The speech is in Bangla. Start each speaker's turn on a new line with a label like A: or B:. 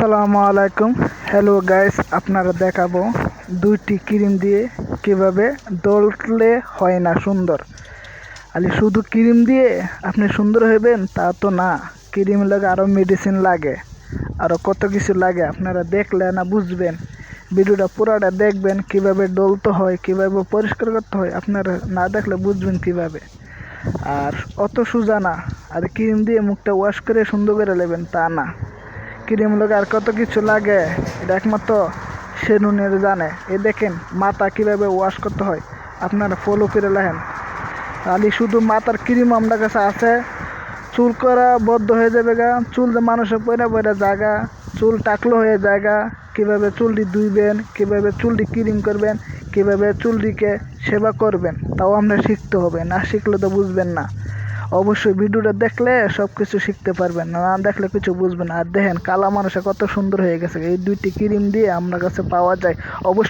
A: আসসালামু আলাইকুম। হ্যালো গাইস আপনারা দেখাবো দুইটি ক্রিম দিয়ে কীভাবে দললে হয় না সুন্দর। আলি শুধু ক্রিম দিয়ে আপনি সুন্দর হইবেন, তা তো না। ক্রিম লাগে আরও মেডিসিন লাগে আরও কত কিছু লাগে, আপনারা দেখলে না বুঝবেন। ভিডিওটা পুরাটা দেখবেন, কীভাবে ডলতে হয়, কীভাবে পরিষ্কার করতে হয়, আপনারা না দেখলে বুঝবেন কীভাবে। আর অত সোজা না, আর ক্রিম দিয়ে মুখটা ওয়াশ করে সুন্দর করে নেবেন, তা না। ক্রিম লোক আর কত কিছু লাগে? এটা একমাত্র সে নুনের জানে। এ দেখেন, মাথা কীভাবে ওয়াশ করতে হয়। আপনারা ফলো করে লেখেন। খালি শুধু মাথার ক্রিম আপনার কাছে আছে। চুল করা বদ্ধ হয়ে যাবে গা। চুল যে মানুষের পয়রা পয়রা জায়গা। চুল টাকলো হয়ে জায়গা। কীভাবে চুলটি ধুইবেন, কীভাবে চুলটি ক্রিম করবেন, কীভাবে চুলটিকে সেবা করবেন, তাও আপনার শিখতে হবে। না শিখলে তো বুঝবেন না। অবশ্যই ভিডিওটা দেখলে সব কিছু শিখতে পারবেন, না দেখলে কিছু বুঝবেন আর দেখেন, কালা মানুষে কত সুন্দর হয়ে গেছে। এই দুইটি ক্রিম দিয়ে আপনার কাছে পাওয়া যায়। অবশ্যই